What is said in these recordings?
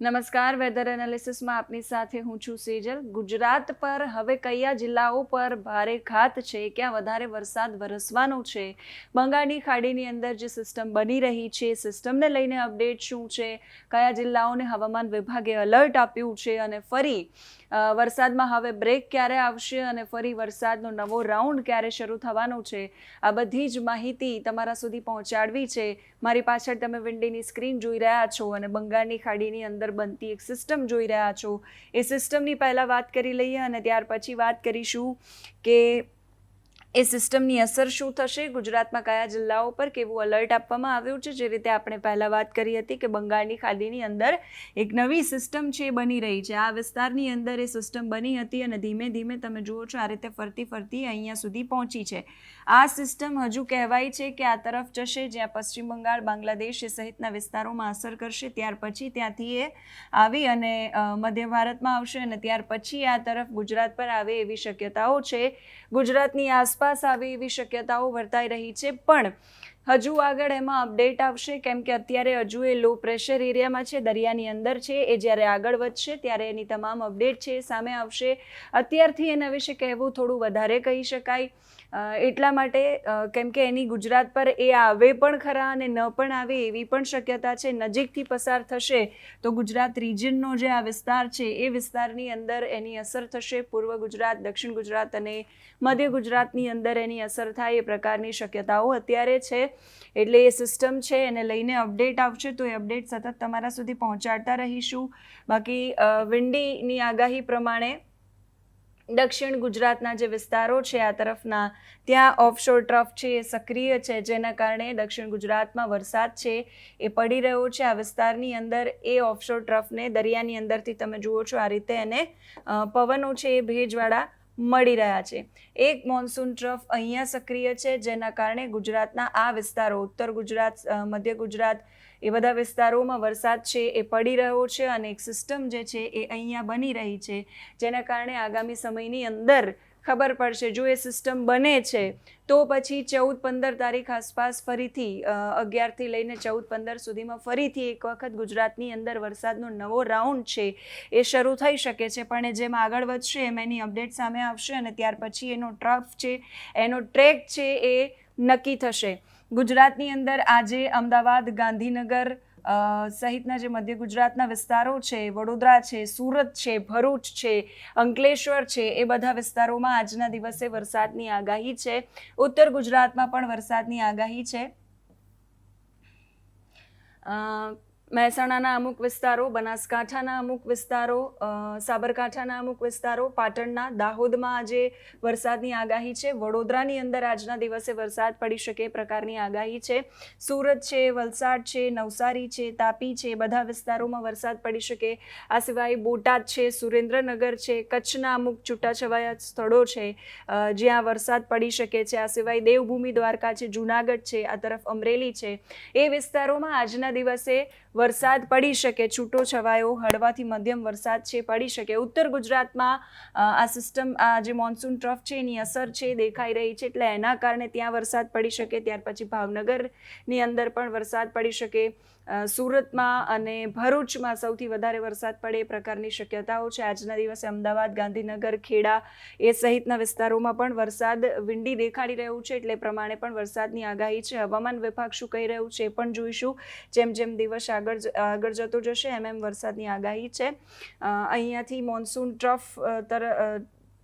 નમસ્કાર વેધર એનાલિસિસમાં આપની સાથે હું છું સેજલ. ગુજરાત પર હવે કયા જિલ્લાઓ પર ભારે ઘાત છે? ક્યાં વધારે વરસાદ વરસવાનો છે? બંગાળની ખાડીની અંદર જે સિસ્ટમ બની રહી છે સિસ્ટમને લઈને અપડેટ શું છે? કયા જિલ્લાઓને હવામાન વિભાગે અલર્ટ આપ્યું છે? અને ફરી વરસાદમાં હવે બ્રેક ક્યારે આવશે અને ફરી વરસાદનો નવો રાઉન્ડ ક્યારે શરૂ થવાનો છે, આ બધી જ માહિતી તમારા સુધી પહોંચાડવી છે. મારી પાછળ તમે વિન્ડીની સ્ક્રીન જોઈ રહ્યા છો અને બંગાળની ખાડીની અંદર બનતી એક સિસ્ટમ જોઈ રહ્યા છો. એ સિસ્ટમની પહેલાં વાત કરી લઈએ અને ત્યાર પછી વાત કરીશું કે એ સિસ્ટમની અસર શું થશે? ગુજરાતમાં કયા જિલ્લાઓ પર કેવું અલર્ટ આપવામાં આવ્યું છે? જે રીતે આપણે પહેલાં વાત કરી હતી કે બંગાળની ખાડીની અંદર એક નવી સિસ્ટમ છે એ બની રહી છે. આ વિસ્તારની અંદર એ સિસ્ટમ બની હતી અને ધીમે ધીમે તમે જુઓ છો આ રીતે ફરતી ફરતી અહીંયા સુધી પહોંચી છે. આ સિસ્ટમ હજુ કહેવાય છે કે આ તરફ જશે, જ્યાં પશ્ચિમ બંગાળ, બાંગ્લાદેશ એ સહિતના વિસ્તારોમાં અસર કરશે. ત્યાર પછી ત્યાંથી એ આવી અને મધ્ય ભારતમાં આવશે અને ત્યાર પછી આ તરફ ગુજરાત પર આવે એવી શક્યતાઓ છે. ગુજરાતની આસપાસ આવે એવી શક્યતાઓ વર્તાઈ રહી છે. પણ હજુ આગળ એમાં અપડેટ આવશે, કેમ કે અત્યારે હજુ એ લો પ્રેશર એરિયામાં છે, દરિયાની અંદર છે, એ જ્યારે આગળ વધશે ત્યારે એની તમામ અપડેટ છે, એ સામે આવશે. અત્યારથી એના વિશે કહેવું થોડું વધારે કહી શકાય. એટલા માટે કેમ કે એની ગુજરાત પર એ આવે પણ ખરા અને ન પણ આવે એવી પણ શક્યતા છે, નજીકથી પસાર થશે તો ગુજરાત રિજનનો જે આ વિસ્તાર છે, એ વિસ્તારની અંદર એની અસર થશે. પૂર્વ ગુજરાત, દક્ષિણ ગુજરાત અને મધ્ય ગુજરાતની અંદર એની અસર થાય એ પ્રકારની શક્યતાઓ અત્યારે છે. એટલે એ સિસ્ટમ છે એને લઈને અપડેટ આવશે તો એ અપડેટ સતત તમારા સુધી પહોંચાડતા રહીશું. બાકી વિંડીની આગાહી પ્રમાણે દક્ષિણ ગુજરાતના જે વિસ્તારો છે આ તરફના, ત્યાં ઓફશોર ટ્રફ છે એ સક્રિય છે, જેના કારણે દક્ષિણ ગુજરાતમાં વરસાદ છે એ પડી રહ્યો છે. આ વિસ્તારની અંદર એ ઓફશોર ટ્રફને દરિયાની અંદરથી તમે જુઓ છો આ રીતે એને પવનો છે એ ભેજવાળા મળી રહ્યા છે. એક મોન્સૂન ટ્રફ અહીંયા સક્રિય છે, જેના કારણે ગુજરાતના આ વિસ્તારો, ઉત્તર ગુજરાત મધ્ય ગુજરાત, એ બધા વિસ્તારોમાં વરસાદ છે એ પડી રહ્યો છે અને એક સિસ્ટમ જે છે એ અહીંયા બની રહી છે. જેના કારણે આગામી સમયની અંદર ખબર પડશે. જો એ સિસ્ટમ બને છે, તો પછી ચૌદ પંદર તારીખ આસપાસ ફરીથી અગિયારથી લઈને ચૌદ પંદર સુધીમાં ફરીથી એક વખત ગુજરાતની અંદર વરસાદનો નવો રાઉન્ડ છે એ શરૂ થઈ શકે છે. પણ એ જેમ આગળ વધશે, એમ એની અપડેટ સામે આવશે અને ત્યાર પછી એનો ટ્રફ છે, એનો ટ્રેક છે એ નક્કી થશે. ગુજરાતની અંદર આજે અમદાવાદ, ગાંધીનગર સહિતના જે મધ્ય ગુજરાતના વિસ્તારો છે, વડોદરા છે, સુરત છે, ભરૂચ છે, અંકલેશ્વર છે, એ બધા વિસ્તારોમાં આજના દિવસે વરસાદની આગાહી છે. ઉત્તર ગુજરાતમાં પણ વરસાદની આગાહી છે. મહેસાણાના અમુક વિસ્તારો, બનાસકાંઠાના અમુક વિસ્તારો સાબરકાંઠાના અમુક વિસ્તારો, પાટણના, દાહોદમાં આજે વરસાદની આગાહી છે. વડોદરાની અંદર આજના દિવસે વરસાદ પડી શકે પ્રકારની આગાહી છે. સુરત છે, વલસાડ છે, નવસારી છે, તાપી છે બધા વિસ્તારોમાં વરસાદ પડી શકે. આ સિવાય બોટાદ છે, સુરેન્દ્રનગર છે, કચ્છના અમુક છૂટાછવાયા સ્થળો છે જ્યાં વરસાદ પડી શકે છે. આ સિવાય દેવભૂમિ દ્વારકા છે, જૂનાગઢ છે, આ તરફ અમરેલી છે. એ વિસ્તારોમાં આજના દિવસે વરસાદ પડી શકે, છૂટો છવાયો, હળવાથી મધ્યમ વરસાદ છે, પડી શકે. ઉત્તર ગુજરાતમાં આ સિસ્ટમ આ જે મોન્સૂન ટ્રફ છે, એની અસર છે, દેખાઈ રહી છે, એટલે એના કારણે ત્યાં વરસાદ પડી શકે, ત્યાર પછી ભાવનગરની અંદર પણ વરસાદ પડી શકે. સુરતમાં અને ભરૂચમાં સૌથી વધારે વરસાદ પડે એ પ્રકારની શક્યતાઓ છે. આજના દિવસે અમદાવાદ, ગાંધીનગર, ખેડા એ સહિતના વિસ્તારોમાં પણ વરસાદ વિંડી દેખાડી રહ્યું છે, એટલે પ્રમાણે પણ વરસાદની આગાહી છે. હવામાન વિભાગ શું કહી રહ્યું છે એ પણ જોઈશું. જેમ જેમ દિવસ આગળ જ- આગળ જતો જશે. એમ એમ વરસાદની આગાહી છે. અહીંયાથી મોન્સૂન ટ્રફ તર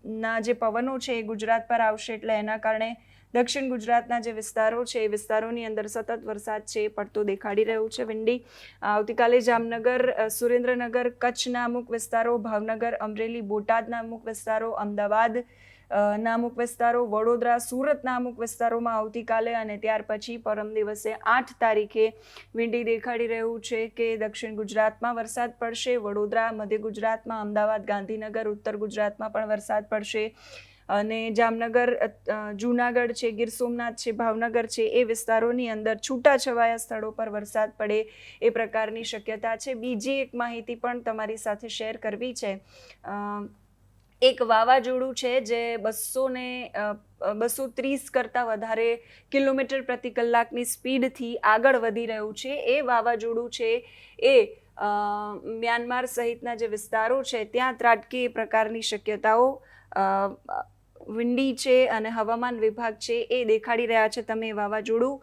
ના જે પવનો છે એ ગુજરાત પર આવશે એટલે એના કારણે દક્ષિણ ગુજરાતના જે વિસ્તારો છે, એ વિસ્તારોની અંદર સતત વરસાદ છે, એ પડતો દેખાડી રહ્યું છે વિંડી. આવતીકાલે જામનગર સુરેન્દ્રનગર, કચ્છના અમુક વિસ્તારો, ભાવનગર, અમરેલી, બોટાદના અમુક વિસ્તારો, અમદાવાદ ના અમુક વિસ્તારો, વડોદરા સુરતના અમુક વિસ્તારોમાં આવતીકાલે અને ત્યાર પછી પરમ દિવસે આઠ તારીખે વીંડી દેખાડી રહ્યું છે કે દક્ષિણ ગુજરાતમાં વરસાદ પડશે, વડોદરા, મધ્ય ગુજરાતમાં, અમદાવાદ, ગાંધીનગર, ઉત્તર ગુજરાતમાં પણ વરસાદ પડશે અને જામનગર જૂનાગઢ છે, ગીર સોમનાથ છે, ભાવનગર છે, એ વિસ્તારોની અંદર છૂટાછવાયા સ્થળો પર વરસાદ પડે એ પ્રકારની શક્યતા છે. બીજી એક માહિતી પણ તમારી સાથે શેર કરવી છે. એક વાવાઝોડું છે જે બસો ને બસો ત્રીસ કરતાં વધારે કિલોમીટર પ્રતિ કલાકની સ્પીડથી આગળ વધી રહ્યું છે. એ વાવાઝોડું છે એ મ્યાનમાર સહિતના જે વિસ્તારો છે, ત્યાં ત્રાટકે એ પ્રકારની શક્યતાઓ વિંડી છે અને હવામાન વિભાગ છે એ દેખાડી રહ્યા છે. તમે વાવાઝોડું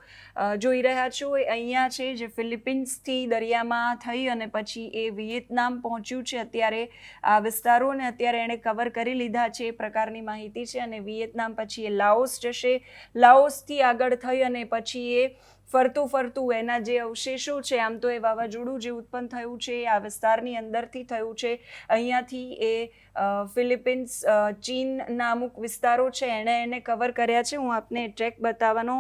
જોઈ રહ્યા છો. એ અહીંયા છે જે ફિલિપિન્સથી દરિયામાં થઈ અને પછી એ વિયેતનામ પહોંચ્યું છે. અત્યારે આ વિસ્તારોને અત્યારે એણે કવર કરી લીધા છે, એ પ્રકારની માહિતી છે અને વિયેતનામ પછી એ લાઓસ જશે. લાઓસથી આગળ થઈ અને પછી એ ફરતું ફરતું એના જે અવશેષો છે, આમ તો એ વાવાઝોડું જે ઉત્પન્ન થયું છે આ વિસ્તારની અંદરથી થયું છે. અહીંયાથી એ ફિલિપિન્સ ચીનના અમુક વિસ્તારો છે, એણે એને કવર કર્યા છે. હું આપને ટ્રેક બતાવવાનો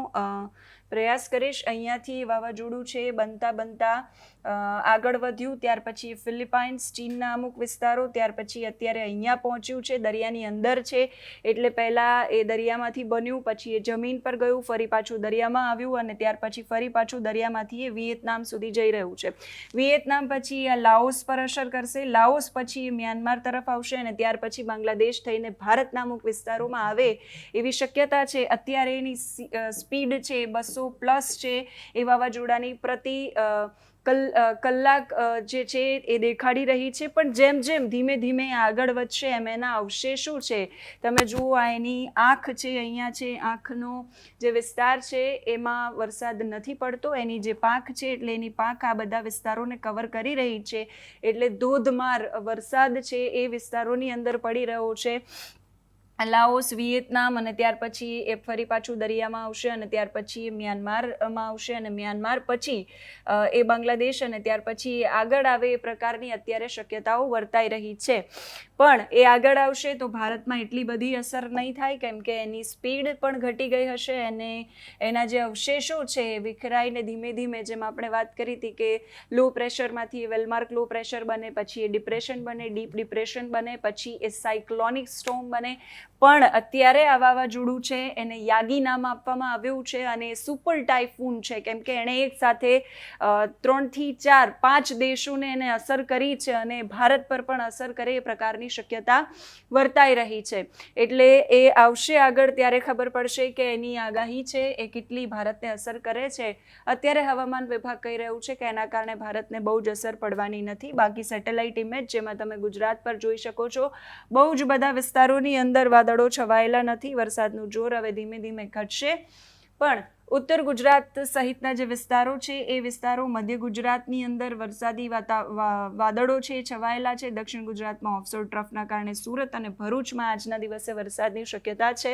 પ્રયાસ કરીશ. અહીંયાથી વાવાઝોડું છે બનતા બનતા આગળ વધ્યું, ત્યાર પછી ફિલિપાઇન્સ ચીનના અમુક વિસ્તારો, ત્યાર પછી અત્યારે અહીંયા પહોંચ્યું છે, દરિયાની અંદર છે. એટલે પહેલાં એ દરિયામાંથી બન્યું, પછી એ જમીન પર ગયું, ફરી પાછું દરિયામાં આવ્યું અને ત્યાર પછી ફરી પાછું દરિયામાંથી એ વિયેતનામ સુધી જઈ રહ્યું છે. વિયેતનામ પછી આ લાઓસ પર અસર કરશે. લાઓસ પછી મ્યાનમાર તરફ આવશે અને ત્યાર પછી બાંગ્લાદેશ થઈને ભારતના અમુક વિસ્તારોમાં આવે એવી શક્યતા છે. અત્યારે એની સ્પીડ છે બસો પ્લસ છે. એ વાવાઝોડાની પ્રતિ કલાક જે છે એ દેખાડી રહી છે. પણ જેમ જેમ ધીમે ધીમે આગળ વધશે, એમ એના અવશેષો છે. તમે જુઓ આ એની આંખ છે, અહીંયા છે, આંખનો જે વિસ્તાર છે, એમાં વરસાદ નથી પડતો. એની જે પાંખ છે, એટલે એની પાંખ આ બધા વિસ્તારોને કવર કરી રહી છે. એટલે ધોધમાર વરસાદ છે એ વિસ્તારોની અંદર પડી રહ્યો છે. લાઓસ વિયેતનામ અને ત્યાર પછી એ ફરી પાછું દરિયામાં આવશે અને ત્યાર પછી એ મ્યાનમારમાં આવશે અને મ્યાનમાર પછી એ બાંગ્લાદેશ અને ત્યાર પછી આગળ આવે એ પ્રકારની અત્યારે શક્યતાઓ વર્તાઈ રહી છે. પણ એ આગળ આવશે તો ભારતમાં એટલી બધી અસર નહીં થાય કેમ કે એની સ્પીડ પણ ઘટી ગઈ હશે અને એના જે અવશેષો છે એ વિખરાઈને ધીમે ધીમે જેમ આપણે વાત કરી હતી કે લો પ્રેશરમાંથી વેલમાર્ક લો પ્રેશર બને, પછી એ ડિપ્રેશન બને ડીપ ડિપ્રેશન બને, પછી એ સાયક્લોનિક સ્ટોમ બને પણ અત્યારે આ વાવાઝોડું છે, એને યાગી નામ આપવામાં આવ્યું છે અને સુપર ટાઇફૂન છે. કેમ કે એણે એક સાથે ત્રણથી ચાર, પાંચ દેશોને એને અસર કરી છે અને ભારત પર પણ અસર કરે એ પ્રકારની શક્યતા વર્તાઈ રહી છે. એટલે એ આવશે આગળ ત્યારે ખબર પડશે કે એની આગાહી છે, એ કેટલી ભારતને અસર કરે છે. અત્યારે હવામાન વિભાગ કહી રહ્યું છે કે એના કારણે ભારતને બહુ જ અસર પડવાની નથી. બાકી સેટેલાઇટ ઇમેજ જેમાં તમે ગુજરાત પર જોઈ શકો છો, બહુ જ બધા વિસ્તારોની અંદર વાદળો છવાયેલા નથી, વરસાદનું જોર હવે ધીમે ધીમે ઘટશે. પણ ઉત્તર ગુજરાત સહિતના જે વિસ્તારો છે, એ વિસ્તારો મધ્ય ગુજરાતની અંદર વરસાદી વાદળો છે, છવાયેલા છે. દક્ષિણ ગુજરાતમાં ઓફશોર ટ્રફના કારણે સુરત અને ભરૂચમાં આજના દિવસે વરસાદની શક્યતા છે.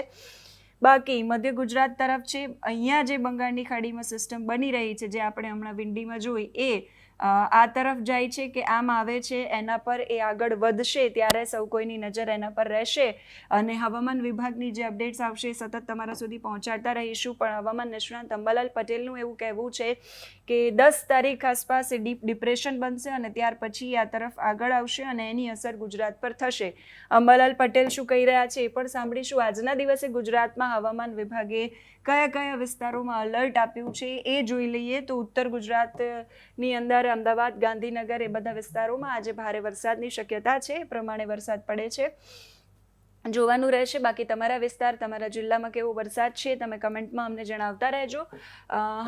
બાકી મધ્ય ગુજરાત તરફ છે, અહીંયા જે બંગાળની ખાડીમાં સિસ્ટમ બની રહી છે, જે આપણે હમણાં વિંડીમાં જોઈ, એ આ તરફ જાય છે કે આમ આવે છે, એના પર એ આગળ વધશે, ત્યારે સૌ કોઈની નજર એના પર રહેશે. અને હવામાન વિભાગની જે અપડેટ્સ આવશે, સતત તમારા સુધી પહોંચાડતા રહીશું. પણ હવામાન નિષ્ણાંત અંબાલાલ પટેલનું એવું કહેવું છે કે દસ તારીખ આસપાસ ડીપ, ડિપ્રેશન બનશે અને ત્યાર પછી આ તરફ આગળ આવશે અને એની અસર ગુજરાત પર થશે. અંબાલાલ પટેલ શું કહી રહ્યા છે એ પણ સાંભળીશું. આજના દિવસે ગુજરાતમાં હવામાન વિભાગે કયા કયા વિસ્તારોમાં અલર્ટ આપ્યું છે એ જોઈ લઈએ. તો ઉત્તર ગુજરાતની અંદર અમદાવાદ, ગાંધીનગર એ બધા વિસ્તારોમાં આજે ભારે વરસાદની શક્યતા છે. એ પ્રમાણે વરસાદ પડે છે. જોવાનું રહેશે. બાકી તમારા વિસ્તાર, તમારા જિલ્લામાં કેવો વરસાદ છે, તમે કમેન્ટમાં અમને જણાવતા રહેજો.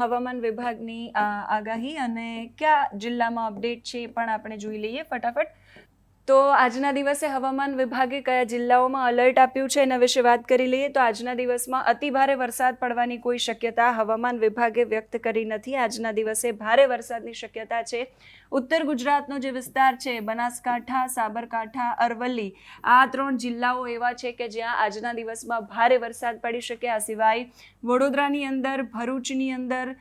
હવામાન વિભાગની આગાહી અને કયા જિલ્લામાં અપડેટ છે એ પણ આપણે જોઈ લઈએ ફટાફટ. તો આજના દિવસે હવામાન વિભાગે કયા જિલ્લાઓમાં અલર્ટ આપ્યું છે એના વિશે વાત કરી લઈએ તો આજના દિવસમાં અતિ ભારે વરસાદ પડવાની કોઈ શક્યતા હવામાન વિભાગે વ્યક્ત કરી નથી. આજના દિવસે ભારે વરસાદની શક્યતા છે. ઉત્તર ગુજરાતનો જે વિસ્તાર છે, બનાસકાંઠા, સાબરકાંઠા, અરવલ્લી, આ ત્રણ જિલ્લાઓ એવા છે કે જ્યાં આજના દિવસમાં ભારે વરસાદ પડી શકે. આ સિવાય વડોદરાની અંદર, ભરૂચની અંદર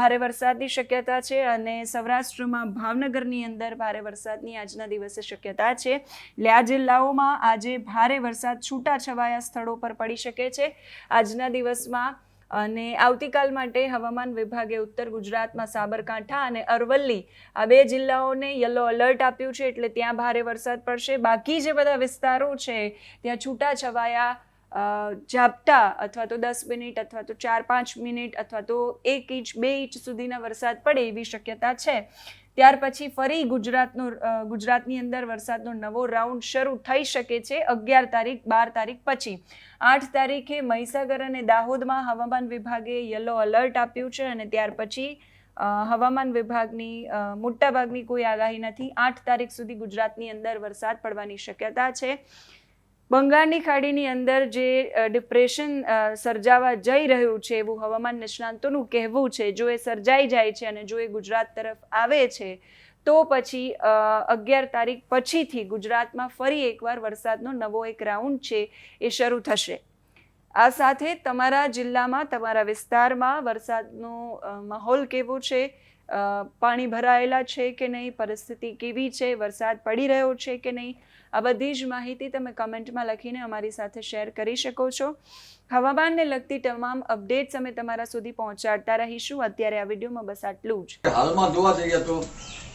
ભારે વરસાદની શક્યતા છે અને સૌરાષ્ટ્રમાં ભાવનગરની અંદર ભારે વરસાદની આજના દિવસે શક્યતા છે. એટલે આ જિલ્લાઓમાં આજે ભારે વરસાદ છૂટાછવાયા સ્થળો પર પડી શકે છે. આજના દિવસમાં અને આવતીકાલ માટે હવામાન વિભાગે ઉત્તર ગુજરાતમાં સાબરકાંઠા અને અરવલ્લી આ બે જિલ્લાઓને યલો અલર્ટ આપ્યું છે એટલે ત્યાં ભારે વરસાદ પડશે. બાકી જે બધા વિસ્તારો છે, ત્યાં છૂટાછવાયા ઝાપટા અથવા તો દસ મિનિટ અથવા તો ચાર પાંચ મિનિટ અથવા તો એક ઇંચ, બે ઇંચ સુધીના વરસાદ પડે એવી શક્યતા છે. ત્યાર પછી ફરી ગુજરાતનો ગુજરાતની અંદર વરસાદનો નવો રાઉન્ડ શરૂ થઈ શકે છે અગિયાર તારીખ, બાર તારીખ પછી. આઠ તારીખે મહીસાગર અને દાહોદમાં હવામાન વિભાગે યલો અલર્ટ આપ્યું છે અને ત્યાર પછી હવામાન વિભાગની મોટાભાગની કોઈ આગાહી નથી. આઠ તારીખ સુધી ગુજરાતની અંદર વરસાદ પડવાની શક્યતા છે. બંગાળની ખાડીની અંદર જે ડિપ્રેશન સર્જાવા જઈ રહ્યું છે એવું હવામાન નિષ્ણાંતોનું કહેવું છે, જો એ સર્જાઈ જાય છે અને જો એ ગુજરાત તરફ આવે છે, તો પછી અગિયાર તારીખ પછીથી ગુજરાતમાં ફરી એકવાર વરસાદનો નવો એક રાઉન્ડ છે એ શરૂ થશે. આ સાથે તમારા જિલ્લામાં, તમારા વિસ્તારમાં વરસાદનો માહોલ કેવો છે? પાણી ભરાયેલા છે કે નહીં? પરિસ્થિતિ કેવી છે? વરસાદ પડી રહ્યો છે કે નહીં? આ બધી જ માહિતી તમે કમેન્ટમાં લખીને અમારી સાથે શેર કરી શકો છો. હવામાનને લગતી તમામ અપડેટ્સ અમે તમારા સુધી પહોંચાડતા રહીશું. અત્યારે આ વિડીયોમાં બસ આટલું જ. હાલમાં જોવા જઈએ તો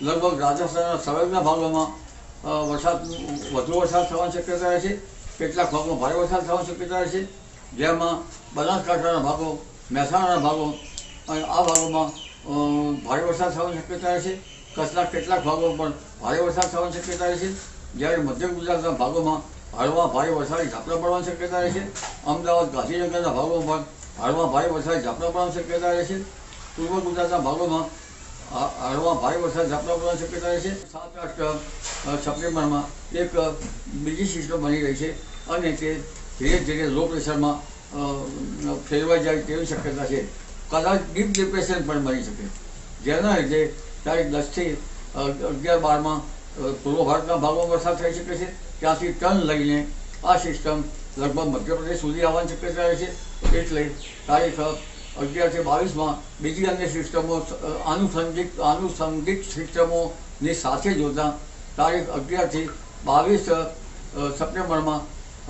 લગભગ રાજસ્થાનના સંલગ્ન ભાગોમાં વરસાદ, વધુ વરસાદ થવાની શક્યતા રહે છે કેટલાક ભાગમાં ભારે વરસાદ થવાની શક્યતા રહે છે જેમાં બનાસકાંઠાના ભાગો, મહેસાણાના ભાગો અને આ ભાગોમાં ભારે વરસાદ થવાની શક્યતા રહે છે કચ્છના કેટલાક ભાગો પણ ભારે વરસાદ થવાની શક્યતા રહે છે જ્યારે મધ્ય ગુજરાતના ભાગોમાં હળવા ભારે વરસાદી ઝાપટા પડવાની શક્યતા રહે છે. અમદાવાદ, ગાંધીનગરના ભાગોમાં હળવા ભારે વરસાદી ઝાપટા પડવાની શક્યતા રહે છે. પૂર્વ ગુજરાતના ભાગોમાં હળવા ભારે વરસાદ ઝાપટા પડવાની શક્યતા રહે છે. સાત આઠ સપ્ટેમ્બરમાં એક બીજી સિસ્ટમ બની રહી છે અને તે ધીરે ધીરે લો પ્રેશરમાં ફેરવાઈ જાય તેવી શક્યતા છે. કદાચ ડીપ ડિપ્રેશન પણ બની શકે. જેના લીધે તારીખ દસથી અગિયાર બારમાં પૂર્વ ભારતના ભાગોમાં વરસાદ થઈ શકે છે, ત્યાંથી ટર્ન લઈને આ સિસ્ટમ લગભગ મધ્યપ્રદેશ સુધી આવવાની શક્યતા રહે છે. એટલે તારીખ અગિયારથી બાવીસમાં બીજી અન્ય સિસ્ટમો આનુષંગિક આનુષંગિક સિસ્ટમોની સાથે જોતા તારીખ અગિયારથી બાવીસ સપ્ટેમ્બરમાં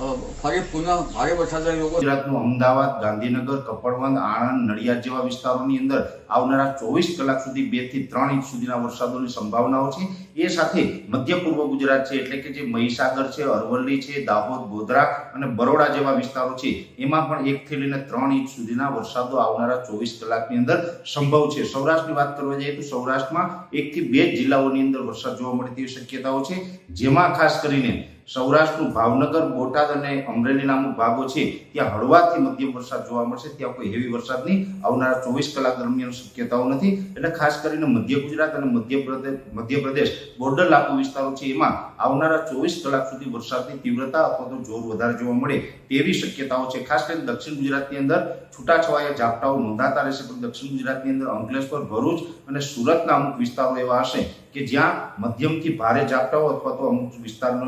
ફરી પુનઃ ભારે વરસાદના ગુજરાતનું અમદાવાદ, ગાંધીનગર, કપડવંદ, આણંદ, નડિયાદ જેવા વિસ્તારોની અંદર આવનારા ચોવીસ કલાક સુધી બેથી ત્રણ ઇંચ સુધીના વરસાદોની સંભાવનાઓ છે. એ સાથે મધ્ય પૂર્વ ગુજરાત છે, એટલે કે જે મહીસાગર છે, અરવલ્લી છે, દાહોદ, ગોધરા અને બરોડા જેવા વિસ્તારો છે, એમાં પણ એક થી લઈને ત્રણ ઇંચ સુધીના વરસાદો આવનારા ચોવીસ કલાકની અંદર સંભવ છે. સૌરાષ્ટ્રની વાત કરવા જઈએ તો સૌરાષ્ટ્રમાં એક થી બે જિલ્લાઓની અંદર વરસાદ જોવા મળે તેવી શક્યતાઓ છે, જેમાં ખાસ કરીને સૌરાષ્ટ્રનું ભાવનગર, બોટાદ અને અમરેલીના અમુક ભાગો છે, ત્યાં હળવાથી મધ્યમ વરસાદ જોવા મળશે. ત્યાં કોઈ હેવી વરસાદની આવનારા ચોવીસ કલાક દરમિયાન શક્યતાઓ નથી એટલે ખાસ કરીને મધ્ય ગુજરાત અને મધ્ય પ્રદેશ મધ્યપ્રદેશ બોર્ડર લાગુ વિસ્તારો છે. એમાં આવનારા ચોવીસ કલાક સુધી વરસાદની તીવ્રતા અથવા તો જોર વધારે જોવા મળે તેવી શક્યતાઓ છે. ખાસ કરીને દક્ષિણ ગુજરાતની અંદર છૂટાછવાયા ઝાપટાઓ નોંધાતા રહેશે. પણ દક્ષિણ ગુજરાતની અંદર અંકલેશ્વર, ભરૂચ અને સુરતના અમુક વિસ્તારો એવા હશે કે જ્યાં મધ્યમથી ભારે ઝાપટાઓ અથવા તો અમુક વિસ્તારનો,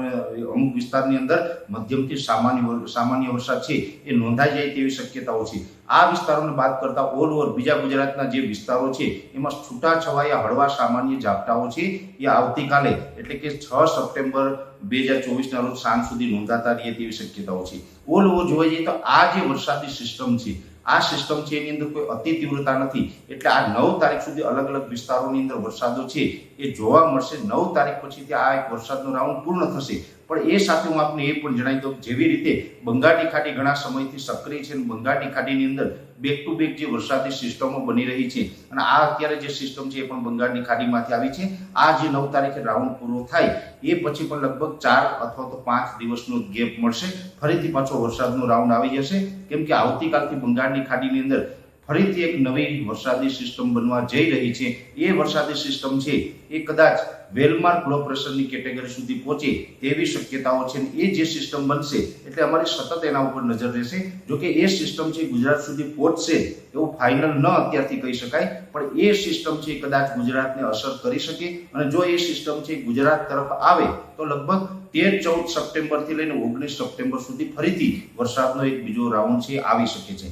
અમુક વિસ્તારની અંદર મધ્યમથી સામાન્ય સામાન્ય વરસાદ છે એ નોંધાઈ જાય તેવી શક્યતાઓ છે. આ વિસ્તારોને બાદ કરતા ઓલ ઓવર બીજા ગુજરાતના જે વિસ્તારો છે, એમાં છૂટા છવાયા હળવા સામાન્ય ઝાપટાઓ છે. એ આવતીકાલે, એટલે કે છ સપ્ટેમ્બર બે હજાર ચોવીસના રોજ સાંજ સુધી નોંધાતા રહે તેવી શક્યતાઓ છે. ઓલ ઓવર જોવા જઈએ તો આ જે વરસાદી સિસ્ટમ છે આ સિસ્ટમ છે, એની અંદર કોઈ અતિ તીવ્રતા નથી. એટલે આ નવ તારીખ સુધી અલગ અલગ વિસ્તારોની અંદર વરસાદો છે. એ જોવા મળશે. નવ તારીખ પછીથી આ એક વરસાદનો રાઉન્ડ પૂર્ણ થશે. પણ એ સાથે હું આપને એ પણ જણાવી દઉં જેવી રીતે બંગાળની ખાડી ઘણા સમયથી સક્રિય છે અને બંગાળની ખાડીની અંદર બેક ટુ બેક જે વરસાદી સિસ્ટમો બની રહી છે અને આ અત્યારે જે સિસ્ટમ છે એ પણ બંગાળની ખાડીમાંથી આવી છે. આ જે નવ તારીખે રાઉન્ડ પૂરો થાય એ પછી પણ લગભગ ચાર અથવા તો પાંચ દિવસનો ગેપ મળશે. ફરીથી પાછો વરસાદનો રાઉન્ડ આવી જશે. કેમ કે આવતીકાલથી બંગાળની ખાડીની અંદર ફરીથી એક નવી વરસાદી સિસ્ટમ બનવા જઈ રહી છે. એ વરસાદી સિસ્ટમ છે એ કદાચ વેલમાર્ક લો પ્રેશરની કેટેગરી સુધી પહોંચે તેવી શક્યતાઓ છે એ જે સિસ્ટમ બનશે એટલે અમારી સતત એના ઉપર નજર રહેશે. જો કે એ સિસ્ટમ છે ગુજરાત સુધી પહોંચશે એવું ફાઇનલ ન અત્યારથી કહી શકાય, પણ એ સિસ્ટમ છે કદાચ ગુજરાતને અસર કરી શકે. અને જો એ સિસ્ટમ છે ગુજરાત તરફ આવે તો લગભગ તેર ચૌદ સપ્ટેમ્બરથી લઈને ઓગણીસ સપ્ટેમ્બર સુધી ફરીથી વરસાદનો એક બીજો રાઉન્ડ છે આવી શકે છે.